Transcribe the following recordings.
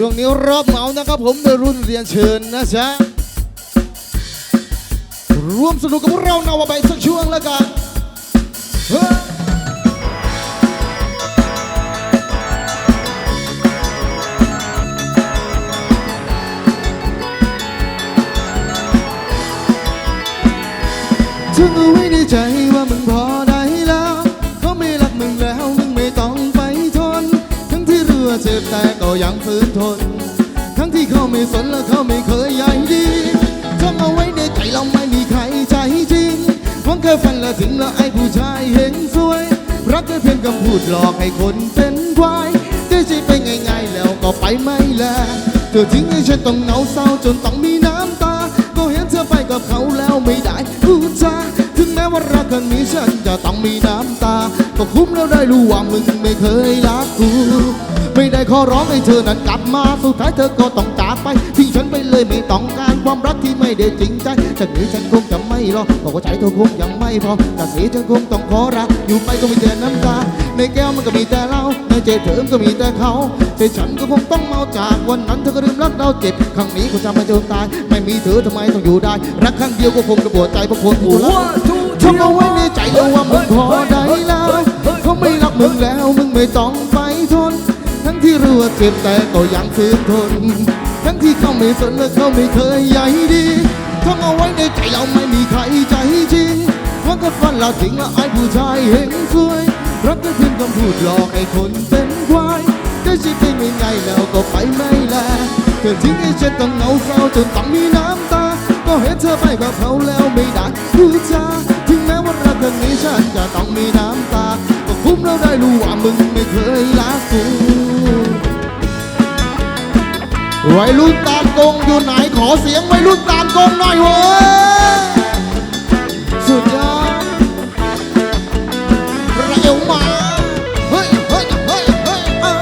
ช่วงนี้รอบเหมานะครับผมในรุ่นเรียนเชิญนะจ๊ะร่วมสนุกกับพวกเรานาวาไปสักช่วงแล้วกันเฮ้ยฉันเอาไว้ในใจว่ามึงพอ แต่ก็ยังฝืนทน ทั้งที่เขาไม่สนและเขาไม่เคยใยดีท่องเอาไว้ในใจเราไม่มีใครใจจริงหวังแค่ฝันและถึงแล้วไอ้ผู้ชายเห็นสวย รักแค่เพียงคำพูดหลอกให้คนเป็นควายได้ใจไปง่ายๆแล้วก็ไปไม่แลเธอทิ้งให้ฉันต้องเหงาเศร้าจนต้องมีน้ำตา ก็เห็นเธอไปกับเขาแล้วไม่ได้พูดจาถึงแม้ว่ารักครั้งนี้ฉันจะต้องมีน้ำตา ก็คุ้มแล้วได้รู้ว่ามึงไม่เคยรักกู ไม่ได้ขอร้องให้เธอนั้นกลับมาสุดท้ายเธอก็ต้องจากไปทิ้งฉันไปเลยไม่ต้องการความรักที่ไม่ได้จริงใจจากนี้ฉันคงจะไม่รอบอกว่าใจเธอคงยังไม่พอแต่เสียฉันคงต้องขอรักอยู่ไปก็มีแต่น้ำตาในแก้วมันก็มีแต่เล้าในใจเธอก็มีแต่เขาแต่ฉันก็คงต้องเมาจากวันนั้นเธอก็ลืมรักเราเจ็บครั้งนี้ก็จะมาจนตาย ไม่มีเธอทำไมต้องอยู่ได้ รักครั้งเดียวก็คงจะปวดใจเพราะคนที่รักทำเอาไว้ในใจแล้วว่ามึงพอได้แล้วเขาไม่รักมึงแล้วมึงไม่ต้องไปทน ทั้งที่รู้ว่าเจ็บแต่ก็ยังฝืนทน ทั้งที่เขาไม่สนและเขาไม่เคยใยดีทำเอาไว้ในใจเราไม่มีใครใจจริงเพราะก็ฟันเราทิ้งและไอ้ผู้ชายเห็นสวย รักก็เพียงคำพูดหลอกให้คนเป็นควายได้ชีวิตไม่ง่ายแล้วก็ไปไม่แลเธอทิ้งให้ฉันต้องเหงาเศร้าจนต้องมีน้ำตา ก็เห็นเธอไปกับเขาแล้วไม่ได้พูดจาถึงแม้ว่ารักครั้งนี้ฉันจะต้องมีน้ำตา ก็คุ้มแล้วได้รู้ว่ามึงไม่เคยรักกู วัยรุ่นตามกงอยู่ไหนขอเสียงวัยรุ่นตามกงหน่อยเว้ยสุดยอดเร็วมาเฮ้ยเฮ้ยเฮ้ยเฮ้ยเอ้ย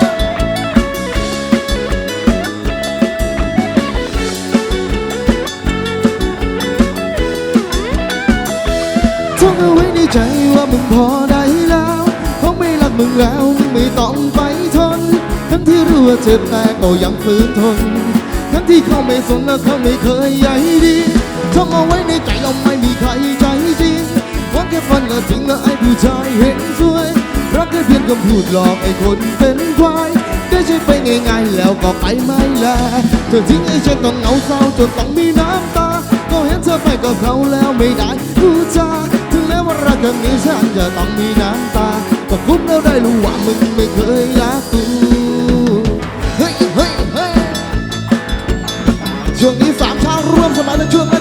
ท่องเอาไว้ในใจว่ามึงพอได้แล้วเขาไม่รักมึงแล้ว ทั้งที่รู้ว่าเจ็บแต่ก็ยังฝืนทน ทั้งที่เขาไม่สนและเขาไม่เคยใยดีท่องเอาไว้ในใจเราไม่มีใครใจจริงหวังแค่ฝันและทิ้งและไอ้ผู้ชายเห็นสวย รักแค่เพียงคำพูดหลอกไอ้คนเป็นควายได้ใช้ไปง่ายๆแล้วก็ไปไม่แลเธอทิ้งให้ฉันต้องเหงาเศร้าจนต้องมีน้ำตา ก็เห็นเธอไปกับเขาแล้วไม่ได้พูดจาถึงแม้ว่ารักครั้งนี้ฉันจะต้องมีน้ำตา ก็คุ้มแล้วได้รู้ว่ามึงไม่เคยรักกูเฮ้ยเฮ้ยช่